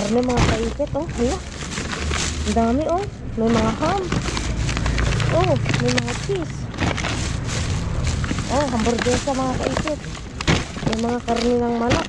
karne mga kaikit oh. Ang dami oh. May mga ham. Oh, may mga cheese. Oh, hamburguesa mga kaikit. May mga karne ng manok.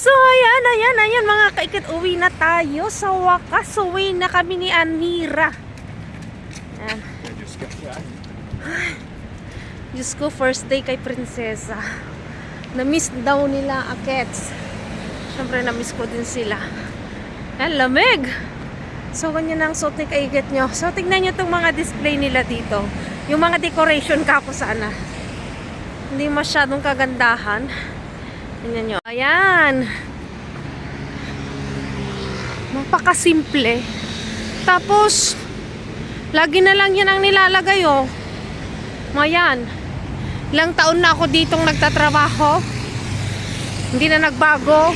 So, ayan, ayan, ayan mga kaikit, uwi na tayo. Sa wakas, uwi na kami ni Anira. Ayan. Diyos ko, first day kay Prinsesa. Na-miss daw nila akets. Siyempre, na-miss ko din sila. Ang lamig! So, ganyan ang suot ni kaigat nyo. So, tignan nyo itong mga display nila dito. Yung mga decoration kako sana. Hindi masyadong kagandahan. Tingnan nyo. Ayan. Mapakasimple. Tapos, lagi na lang yan ang nilalagay, oh. Mayan. Ilang taon na ako ditong nagtatrabaho. Hindi na nagbago.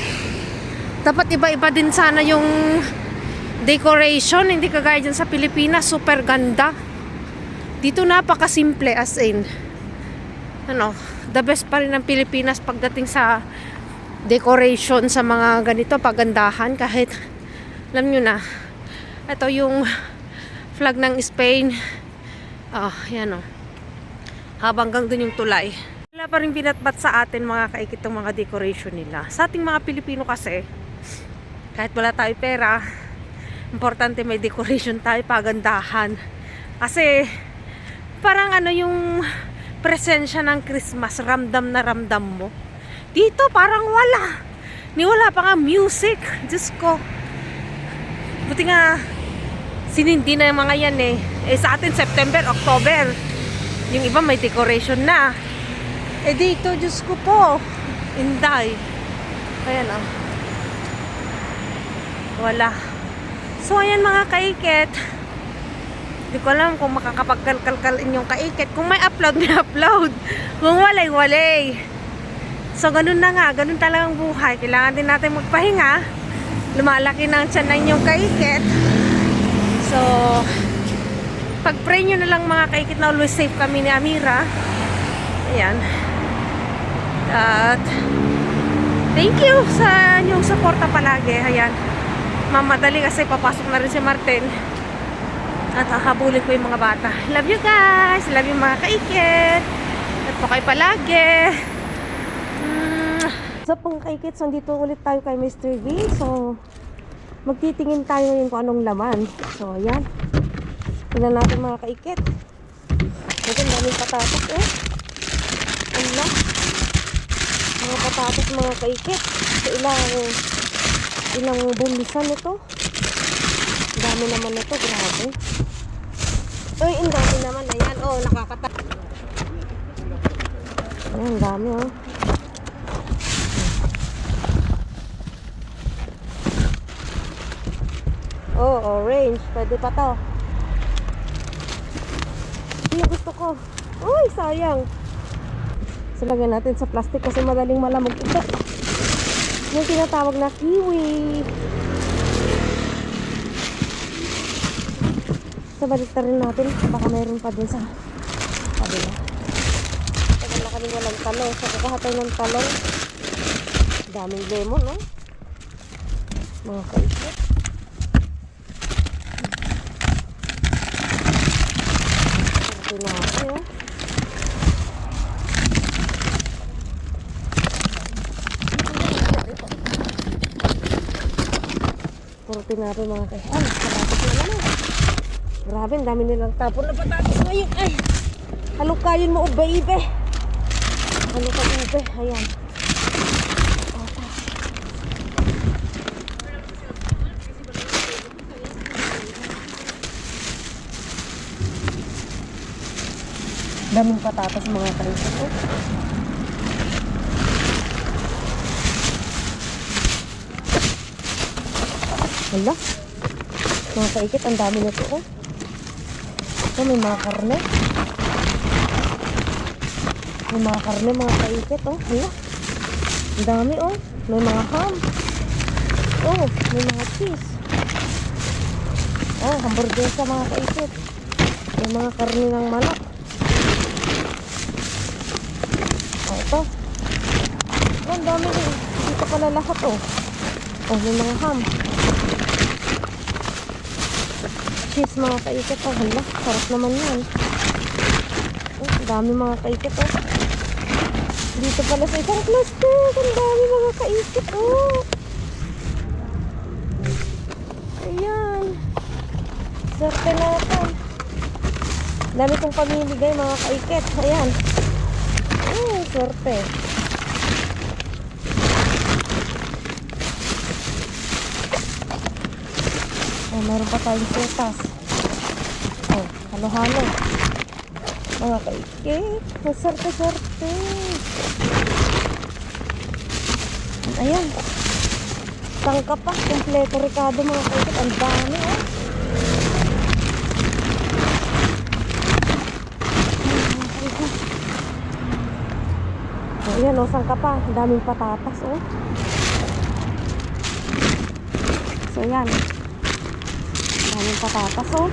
Dapat iba-iba din sana yung decoration. Hindi kagaya dyan sa Pilipinas. Super ganda. Dito napakasimple as in. Ano, the best pa rin ng Pilipinas pagdating sa decoration sa mga ganito, pagandahan. Kahit, alam nyo na, ito yung flag ng Spain. Ah, yan o. Habang hanggang dun yung tulay. Wala pa rin binatbat sa atin mga kaikit ng mga decoration nila. Sa ating mga Pilipino kasi, kahit wala tayo pera, importante may decoration tayo, pagandahan. Kasi, parang ano yung presensya ng Christmas, ramdam na ramdam mo. Dito, parang wala. Ni wala pa nga music. Diyos ko. Buti nga, sinindi na yung mga yan eh. Eh sa atin, September, October. Yung iba may decoration na. Eh dito, Diyos ko po. Inday. Ayan oh. Wala. So ayan mga kaiket. Hindi ko alam kung makakapagkalkalkalin yung kaiket. Kung may upload, may upload. Kung walay, walay. So ganun na nga. Ganun talagang buhay. Kailangan din natin magpahinga. Lumalaki na ang tiyan ng inyong kaiket. So, pag-pray nyo na lang mga kaikit na always safe kami ni Amira. Ayan. At, thank you sa inyong suporta palagi. Ayan. Mamadali kasi papasok na rin si Martin. At hahabulin ko yung mga bata. Love you guys. Love you mga kaikit. At po kayo palagi. Mm. So, pang kaikit, so, dito ulit tayo kay Mr. V. So, magtitingin tayo ngayon kung anong laman. So, ayan. Tingnan natin mga kaikit. Ito, daming patatas eh. Ano? Mga patatas mga kaikit. So, ilang, ilang bulisan ito. Dami naman ito, grabe. Uy, ang dami naman. Ayan, oh, nakakata. Ayan, ang dami oh. Oh, orange. Pwede pa to. Hindi gusto ko. Uy, sayang. So, lagyan natin sa plastic kasi madaling malamog ito. Yung tinatawag na kiwi. So, balik rin natin. Baka mayroon pa din sa kabila. Tagal na kami walang talong. So, kukuha tayo ng talong. Daming lemon, no? Mga kaisip. Ito na ako, oh. Natin mga kay. Ay, patatas na naman. Grabe, ang dami nilang tapon na patatas ngayon. Ay, halukayin mo, ube-ibe. Halukay ube, ayan. Okay. Daming patatas mga kaisa ko. Hala. Mga kaikit, ang dami nito oh. Ito, may mga karne. May mga karne, mga kaikit oh. Hala. Ang dami oh. May mga ham. Oh, may mga cheese. Oh, hamburguesa mga kaikit. May mga karne ng manok. Oh, ito. Ang dami din. Dito pala lahat oh. Oh, may mga ham. Cheese mga kaikit. Oh, hala. Sarap naman yan. Oh, dami mga kaikit oh. Dito pala sa isang plastic. Ang dami mga kaikit oh. Ayan. Swerte natin. Dami kong pamimigay mga kaikit. Ayan. Oh, swerte. Meron pa tayong prutas. Oh, halo-halo. Mga kaikit. Masarte-sarte. Ayan. Tangka pa. Kompleto Ricardo mga kaikit. Ang dami oh. Ayan o, sangka pa. Ang daming patatas oh. So yan. Daming patatas oh.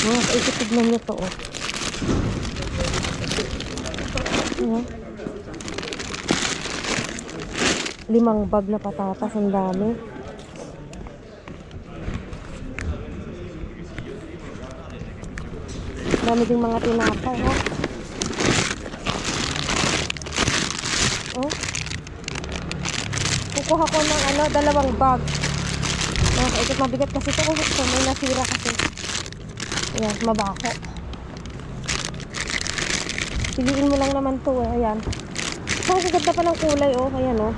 Mga kaikit, tignan nyo to oh. Ayan. Limang bag na patatas. Ang dami. Dami ding mga tinapay, ha? Oh. Kukuha ko ng ano, dalawang bag. Nakakaikot mabigat kasi ito. Oh, ito, may nasira kasi. Ayan, mabako. Piliin mo lang naman to eh. Ayan. So, ang ganda pa ng kulay, oh. Ayan, oh.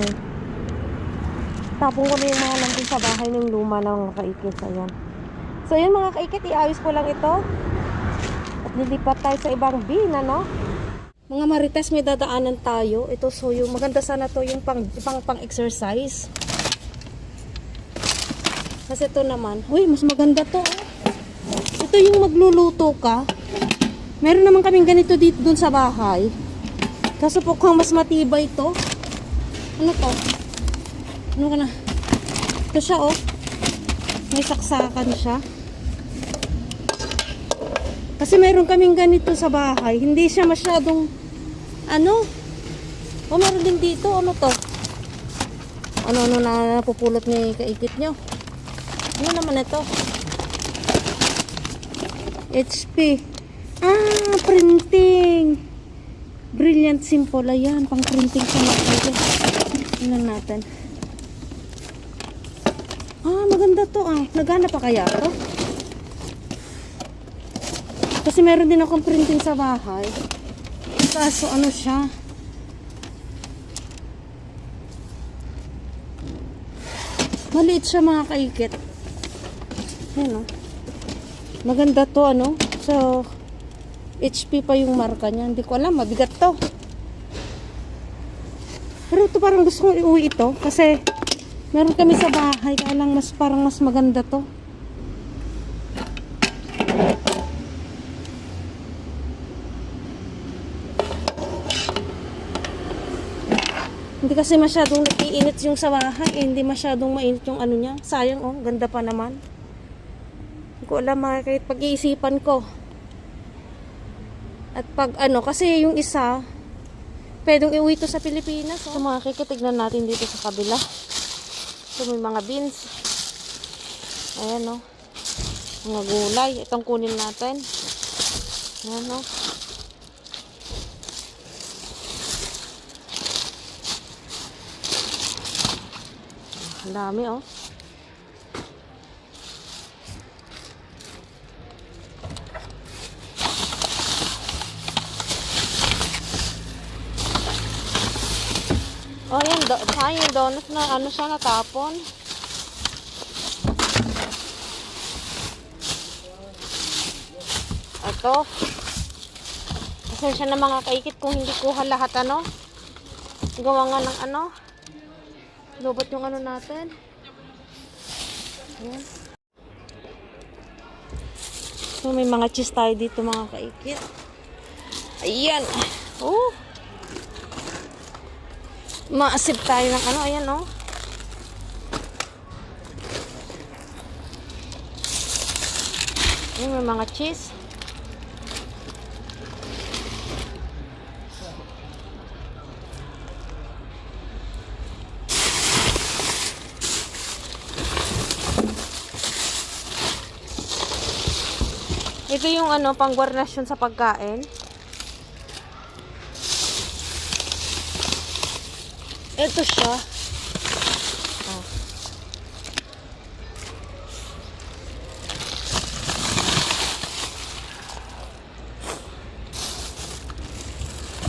Ayan. Tapong ko na yung mga nandun sa bahay ng luma ng kaikit. Ayan. So yun mga kaikit, iayos ko lang ito. At lilipat tayo sa ibang bin, ano? Mga marites, may dadaanan tayo. Ito, so yung maganda sana to yung pang, pang, pang exercise. Kasi ito naman, uy, mas maganda to. oh. Ito yung magluluto ka. Meron naman kaming ganito dito dun sa bahay. Kaso po kung mas matibay to. Ano to? Ano ka na? Ito siya, oh. May saksakan siya. Kasi meron kaming ganito sa bahay. Hindi siya masyadong ano? O meron din dito. Ano to? Ano-ano na napupulot ni kaikit nyo? Ano naman ito? HP. Ah, printing. Brilliant simple. Ayan, pang printing sa mga Tingnan natin. Ah, maganda to ah. Nagana pa kaya to? Kasi meron din akong printing sa bahay. Kaso ano siya? Maliit siya mga kaikit. Yan oh. Maganda to ano. So, HP pa yung marka niya. Hindi ko alam. Mabigat to. Pero ito parang gusto kong iuwi ito. Kasi meron kami sa bahay. Kaya lang mas parang mas maganda to. Kasi masyadong nag-iinit yung sa. Eh, hindi masyadong mainit yung ano niya. Sayang oh, ganda pa naman. Hindi ko alam mga kahit pag-iisipan ko. At pag ano, kasi yung isa, pwedeng iuwi to sa Pilipinas. Oh. So mga kikitignan natin dito sa kabila. So may mga beans. Ayan oh. Mga gulay. Itong kunin natin. Ayan oh. Ang dami oh. Oh, yan. Do saan yung donut na ano siya natapon? Ito. Pasensya na mga kaikit kung hindi kuha lahat ano. Gawa nga ng ano. Lobot yung ano natin. Ayan. So, may mga cheese tayo dito mga kaikit. Ayan. Oh. Maasip tayo ng ano. Ayan oh. Ayan, may mga cheese. Ito yung ano, pangguarnasyon sa pagkain. Ito siya. Oh.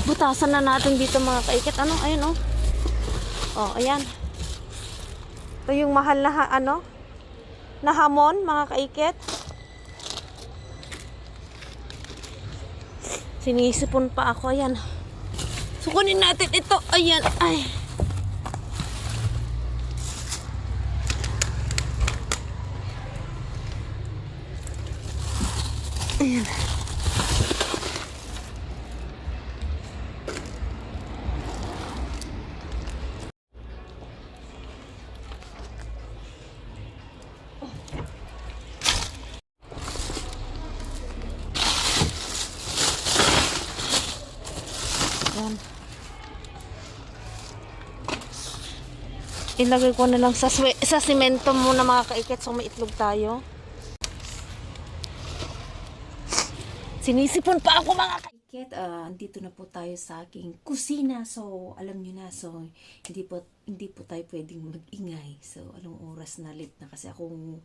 Butasan na natin dito mga kaikit. Ano? Ayun oh. Oh, ayan. Ito yung mahal na ha- ano? Na hamon, mga kaikit. Sinisipon pa ako. Ayan. Sukunin natin ito. Ayan. Ay. Ayan. Ilagay ko na lang sa, sa simento muna mga kaikit so may itlog tayo. Sinisipon pa ako mga kaikit. Ah, andito na po tayo sa aking kusina. So, alam nyo na, so, hindi po, hindi po tayo pwedeng mag-ingay. So, anong oras na late na kasi akong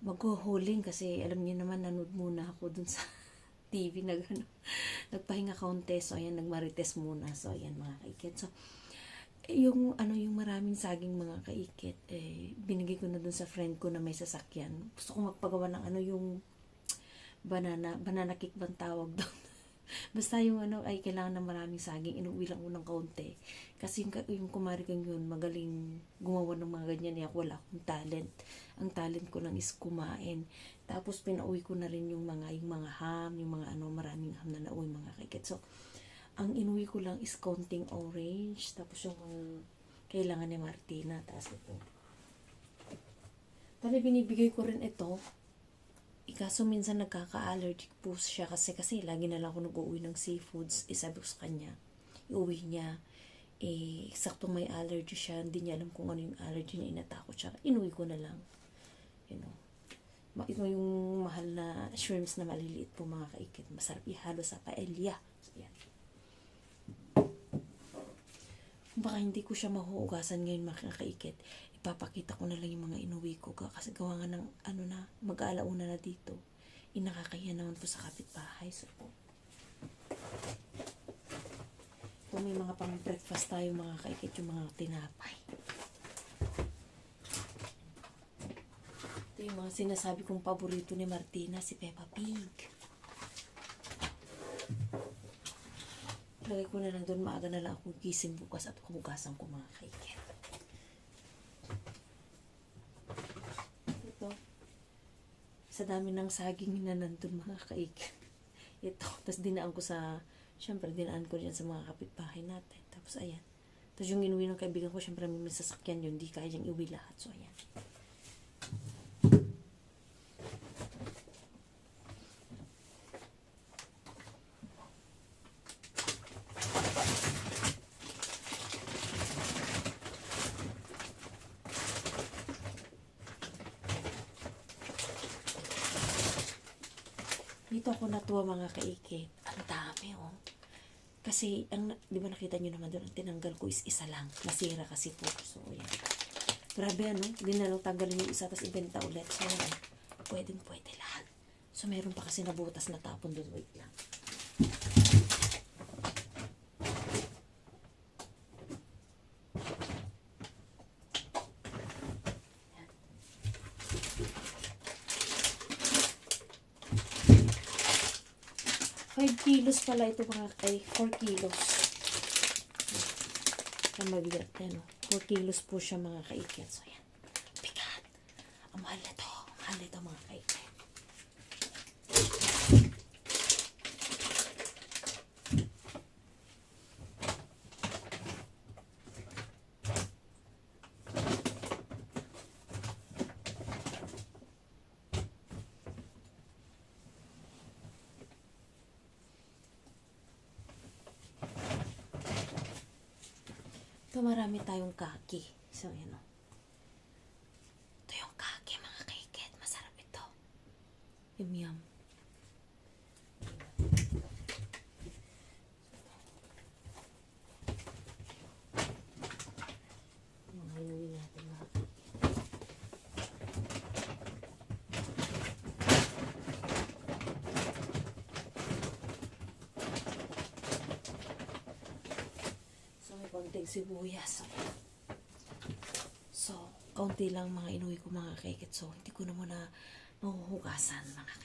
maghuhuling kasi alam niyo naman, nanood muna ako dun sa TV, nag, ano, nagpahinga kaunti. So, ayan, nagmarites muna. So, ayan mga kaikit. So, yung ano yung maraming saging mga kaikit eh binigay ko na dun sa friend ko na may sasakyan. Gusto ko magpagawa ng ano yung banana banana cake bang tawag doon? Basta yung ano ay kailangan ng maraming saging inuwi lang ko ng kaunti. Kasi yung, yung kumari kang yun magaling gumawa ng mga ganyan eh ako wala akong talent. Ang talent ko lang is kumain. Tapos pinauwi ko na rin yung mga yung mga ham yung mga ano maraming ham na nauwi mga kaikit. So ang inuwi ko lang is konting orange tapos yung um, kailangan ni Martina tapos ito Tali binibigay ko rin ito Ikaso minsan nagkaka-allergic po siya kasi kasi lagi na lang ako nag-uwi ng seafoods. Eh sabi ko sa kanya, iuwi niya. Eh, sakto may allergy siya. Hindi niya alam kung ano yung allergy niya. Inatakot siya. Inuwi ko na lang. You know. Ma- Ito yung mahal na shrimps na maliliit po mga kaikit. Masarap ihalo sa paella. Yan. Baka hindi ko siya mahuugasan ngayon mga kaikit. Ipapakita ko na lang yung mga inuwi ko. ka- Kasi gawa nga ng ano na, mag-aalauna na dito. Inakakaya naman po sa kapitbahay. So po. Kung may mga pang breakfast tayo mga kaikit yung mga tinapay. Ito yung mga sinasabi kong paborito ni Martina, si Peppa Pig. Lagay ko na lang doon, maaga na lang ako gising bukas at hugasan ko mga kaikit. Ito. Sa dami ng saging na nandun mga kaikit. Ito. Tapos dinaan ko sa, syempre dinaan ko dyan sa mga kapitbahay natin. Tapos ayan. Tapos yung inuwi ng kaibigan ko, syempre may sasakyan yun, di kaya niyang iuwi lahat. So ayan. Dito ako natuwa mga kaikit. Ang dami oh. Kasi, ang, di ba nakita nyo naman doon, ang tinanggal ko is isa lang. Nasira kasi po. So, yan. Grabe ano, hindi na lang tanggalin yung isa, tapos ibenta ulit. So, yan. Pwedeng pwede lahat. So, meron pa kasi nabutas na tapon doon. Wait lang. Kilos pala ito mga kay 4 kilos. Ang mabigat yan. oh. 4 kilos po siya mga kaikit. So yan. Bigat. Ang mahal na to. Ang mahal na to mga kaikit. Ito marami tayong kaki. So, yan o. Ito yung kaki mga kaikit. Masarap ito. Yum yum. Mga inuwi natin mga kaikit. Konting sibuyas. So, kaunti lang mga inuwi ko mga kaikit. So, hindi ko na muna mahuhugasan mga kasi